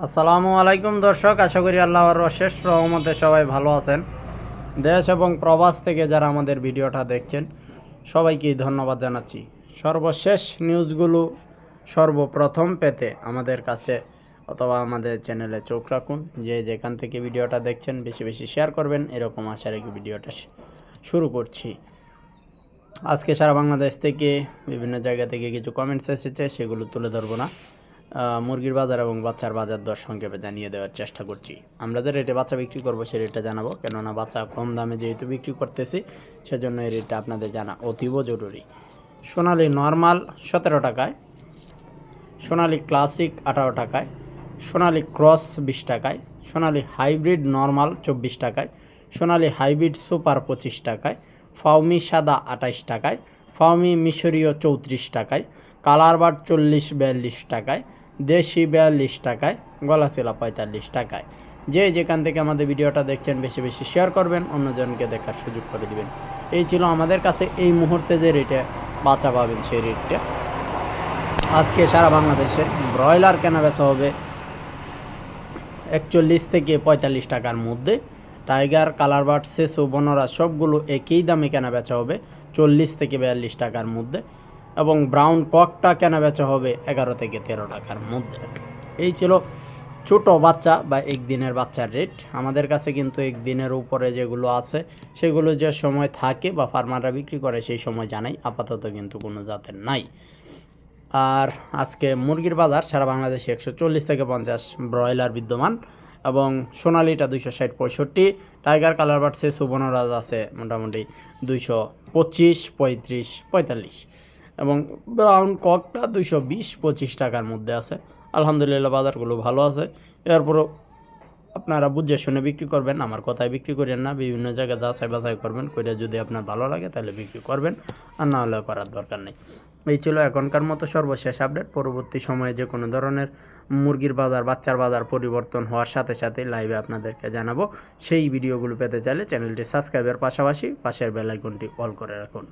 আসসালামু আলাইকুম দর্শক, আশা করি আল্লাহর অশেষ রহমতে সবাই ভালো আছেন। দেশ এবং প্রবাস থেকে যারা আমাদের ভিডিওটা দেখছেন, সবাইকে ধন্যবাদ জানাচ্ছি। সর্বশেষ নিউজগুলো সর্বপ্রথম পেতে আমাদের কাছে অথবা আমাদের চ্যানেলে চোখ রাখুন। যে যেখান থেকে ভিডিওটা দেখছেন, বেশি বেশি শেয়ার করবেন। এরকম আশা রেখে ভিডিওটা শুরু করছি। আজকে সারা বাংলাদেশ থেকে, বিভিন্ন জায়গা থেকে কিছু কমেন্টস এসেছে, সেগুলো তুলে ধরবো না। মুরগির বাজার এবং বাচ্চার বাজার দর সংক্ষেপে জানিয়ে দেওয়ার চেষ্টা করছি। আমরা যে রেটে বাচ্চা বিক্রি করব সে রেটটা জানাব, কেননা বাচ্চা কম দামে যেহেতু বিক্রি করতেছি, সেজন্য এই রেটটা আপনাদের জানা অতীব জরুরি। সোনালি নর্মাল সতেরো টাকায়, সোনালি ক্লাসিক আঠারো টাকায়, সোনালি ক্রস বিশ টাকায়, সোনালি হাইব্রিড নর্মাল চব্বিশ টাকায়, সোনালি হাইব্রিড সুপার পঁচিশ টাকায় ফাউমি সাদা আঠাইশ টাকায় ফাউমি মিশরীয় চৌত্রিশ টাকায় কালার বার চল্লিশ বিয়াল্লিশ টাকায় দেশি বিয়াল্লিশ টাকায় গলাচিলা পঁয়তাল্লিশ টাকায়। যে যেখান থেকে আমাদের ভিডিওটা দেখছেন, বেশি বেশি শেয়ার করবেন, অন্যজনকে দেখার সুযোগ করে দিবেন। এই ছিল আমাদের কাছে এই মুহূর্তে যে রেটে বাঁচা পাবেন সেই রেটটা আজকে সারা বাংলাদেশে ব্রয়লার কেনা বেচা হবে একচল্লিশ থেকে পঁয়তাল্লিশ টাকার মধ্যে। টাইগার কালার বার্ড সেসু বনরা সবগুলো একই দামে কেনা বেচা হবে চল্লিশ থেকে বিয়াল্লিশ টাকার মধ্যে। এবং ব্রাউন ককটা কেনা বেচা হবে এগারো থেকে তেরো টাকার মধ্যে? এই ছিল ছোট বাচ্চা বা একদিনের বাচ্চার রেট আমাদের কাছে কিন্তু একদিনের উপরে যেগুলো আছে, সেগুলো যে সময় থাকে বা ফার্মাররা বিক্রি করে সেই সময় জানাই। আপাতত কিন্তু কোনো জাতের নাই। আর আজকে মুরগির বাজার সারা বাংলাদেশে একশো চল্লিশ থেকে পঞ্চাশ ব্রয়লার বিদ্যমান এবং সোনালিটা দুইশো ষাট পঁয়ষট্টি, টাইগার কালার বাড়ছে সুবর্ণরাজ আছে মোটামুটি দুইশো পঁচিশ, পঁয়ত্রিশ, পঁয়তাল্লিশ। এবং ব্রাউন ককটা দুইশো বিশ, পঁচিশ টাকার মধ্যে আছে। আলহামদুলিল্লাহ, বাজারগুলো ভালো আছে। এরপরও আপনারা বুঝে শুনে বিক্রি করবেন, আমার কথায় বিক্রি করেন না, বিভিন্ন জায়গায় যাচাই বাছাই করবেন করে যদি আপনার ভালো লাগে তাহলে বিক্রি করবেন, আর না হলে করার দরকার নেই। এই ছিল এখনকার মতো সর্বশেষ আপডেট। পরবর্তী সময়ে যে কোনো ধরনের মুরগির বাজার, বাচ্চার বাজার পরিবর্তন হওয়ার সাথে সাথে লাইভে আপনাদেরকে জানাব। সেই ভিডিওগুলো পেতে চাইলে চ্যানেলটি সাবস্ক্রাইবের পাশাপাশি পাশের বেল আইকনটি অল করে রাখুন।